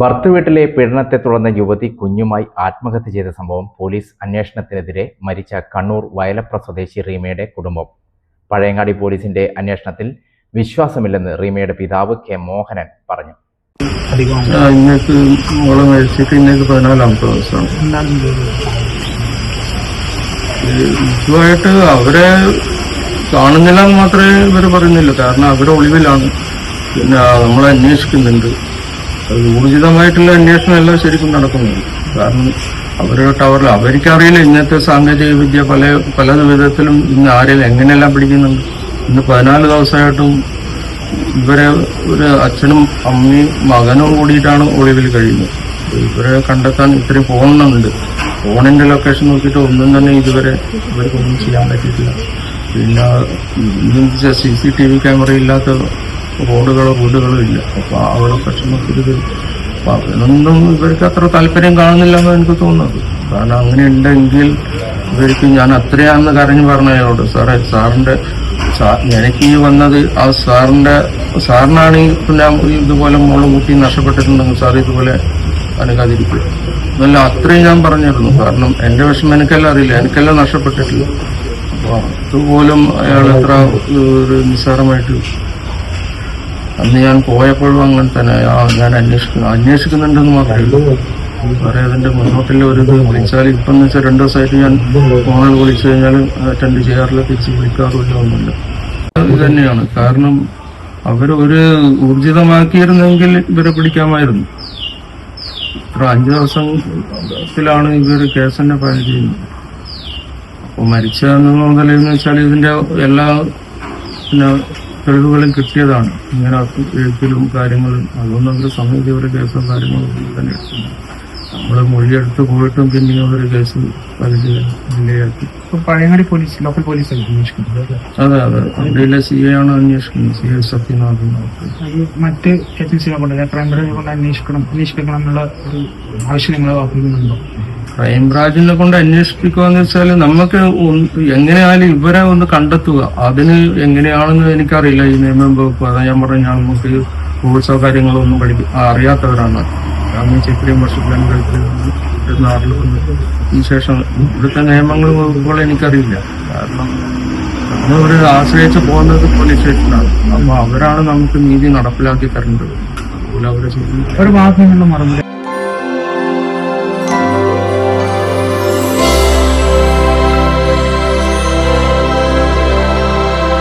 ഭർത്തൃവീട്ടിലെ പീഡനത്തെ തുടർന്ന് യുവതി കുഞ്ഞുമായി ആത്മഹത്യ ചെയ്ത സംഭവം പോലീസ് അന്വേഷണത്തിനെതിരെ മരിച്ച കണ്ണൂർ വയലപ്ര സ്വദേശി റീമയുടെ കുടുംബം. പഴയങ്ങാടി പോലീസിന്റെ അന്വേഷണത്തിൽ വിശ്വാസമില്ലെന്ന് റീമയുടെ പിതാവ് കെ മോഹനൻ പറഞ്ഞു. ഇതുമായിട്ട് അവരെ കാണുന്നില്ല മാത്രമേ ഇവർ പറയുന്നില്ല. കാരണം അവരുടെ ഒളിവിലാണ്. പിന്നെ നമ്മൾ അന്വേഷിക്കുന്നുണ്ട്. ഊർജിതമായിട്ടുള്ള അന്വേഷണം എല്ലാം ശരിക്കും നടക്കുന്നുണ്ട്. കാരണം അവരുടെ ടവറിൽ അവർക്കറിയില്ല ഇന്നത്തെ സാങ്കേതിക വിദ്യ പല പല വിധത്തിലും ഇന്ന് ആരെയും എങ്ങനെയെല്ലാം പിടിക്കുന്നുണ്ട്. ഇന്ന് പതിനാല് ദിവസമായിട്ടും ഇവരെ ഒരു അച്ഛനും അമ്മയും മകനും കൂടിയിട്ടാണ് ഒളിവിൽ കഴിയുന്നത്. ഇവരെ കണ്ടെത്താൻ ഇത്രയും ഫോണുണ്ട്. ഫോണിന്റെ ലൊക്കേഷൻ നോക്കിയിട്ട് ഒന്നും തന്നെ ഇതുവരെ ഇവർക്കൊന്നും ചെയ്യാൻ പറ്റിയിട്ടില്ല. പിന്നെ C C T V camera ഇല്ലാത്ത റോഡുകളോ വീടുകളോ ഇല്ല. അപ്പൊ അവളെ അപ്പൊ അതിനൊന്നും ഇവർക്ക് അത്ര താല്പര്യം കാണുന്നില്ല എന്ന് എനിക്ക് തോന്നുന്നത്. കാരണം അങ്ങനെ ഉണ്ടെങ്കിൽ ഇവർക്ക് ഞാൻ അത്രയാണെന്ന് കരഞ്ഞു പറഞ്ഞയോട് സാറേ സാറിന്റെ എനിക്ക് വന്നത് ആ സാറിന്റെ സാറിനാണ് പിന്നെ ഇതുപോലെ മോൾ കൂട്ടി നഷ്ടപ്പെട്ടിട്ടുണ്ടെങ്കിൽ സാർ ഇതുപോലെ അനുകാതിരിക്കും എന്നല്ല അത്രയും ഞാൻ പറഞ്ഞിരുന്നു. കാരണം എന്റെ വിഷമം എനിക്കെല്ലാം അറിയില്ല. എനിക്കെല്ലാം നഷ്ടപ്പെട്ടിട്ടില്ല. അപ്പൊ അതുപോലും അയാൾ എത്ര നിസ്സാരമായിട്ട് അന്ന് ഞാൻ പോയപ്പോഴും അങ്ങനെ തന്നെ. ഞാൻ അന്വേഷിക്കുന്നു. അന്വേഷിക്കുന്നുണ്ടെന്ന് മാത്രമേ വേറെ അതിന്റെ മുന്നോട്ടുള്ള ഒരു ഇത് വിളിച്ചാൽ ഇപ്പം എന്ന് വെച്ചാൽ രണ്ടു ദിവസമായിട്ട് ഞാൻ ഫോണിൽ വിളിച്ചു കഴിഞ്ഞാൽ അറ്റൻഡ് ചെയ്യാറില്ല തിരിച്ച് വിളിക്കാറില്ല ഒന്നുമില്ല. ഇത് തന്നെയാണ്. കാരണം അവർ ഒരു ഊർജിതമാക്കിയിരുന്നെങ്കിൽ ഇവരെ പിടിക്കാമായിരുന്നു. ഇത്ര അഞ്ചു ദിവസത്തിലാണ് ഇവർ കേസ് തന്നെ ഫയൽ ചെയ്യുന്നത്. അപ്പോൾ മരിച്ചതെന്ന് മുതലെന്ന് വെച്ചാൽ ഇതിന്റെ എല്ലാ പിന്നെ തെളിവുകളും കിട്ടിയതാണ്. ഇങ്ങനെ എഴുത്തിലും കാര്യങ്ങളും അതൊന്നും അവർ സമയത്ത് ഒരു കേസും കാര്യങ്ങളൊന്നും തന്നെ നമ്മൾ മൊഴിയെടുത്ത് പോയിട്ടും പിന്നെയും ഒരു കേസ് ജില്ലയാക്കി പഴയങ്ങാടി പോലീസ് ലോക്കൽ പോലീസ് അന്വേഷിക്കുന്നത്? അതെ. അതെ ഇന്ത്യയിലെ സി എ ആണ് അന്വേഷിക്കുന്നത് സി ഐ സത്യനാഥ് മറ്റ് ഏജൻസികളെ കൊണ്ട് ക്രൈംബ്രാഞ്ചിനെ കൊണ്ട് അന്വേഷിക്കണം അന്വേഷിപ്പിക്കണം എന്നുള്ള ഒരു ആവശ്യം നിങ്ങൾ വാക്കുന്നുണ്ടോ ക്രൈംബ്രാഞ്ചിനെ കൊണ്ട് അന്വേഷിപ്പിക്കുകയെന്ന് വെച്ചാൽ നമുക്ക് എങ്ങനെയായാലും ഇവരെ ഒന്ന് കണ്ടെത്തുക. അതിന് എങ്ങനെയാണെന്ന് എനിക്കറിയില്ല. ഈ നിയമം വകുപ്പ് അതാ ഞാൻ പറഞ്ഞു നമുക്ക് റൂൾസോ കാര്യങ്ങളോ ഒന്നും പഠിക്കും അറിയാത്തവരാണ്. കാരണം ഇത്രയും വർഷത്തിലും ശേഷം ഇവിടുത്തെ നിയമങ്ങൾ വകുപ്പുകൾ എനിക്കറിയില്ല. കാരണം ഒരു ആശ്രയിച്ച് പോകുന്നത് പോലീസ് സ്റ്റേഷനാണ് അപ്പൊ അവരാണ് നമുക്ക് നീതി നടപ്പിലാക്കി തരേണ്ടത്. അതുപോലെ അവരെ ഒരു മാസം കൊണ്ട് മറുപടി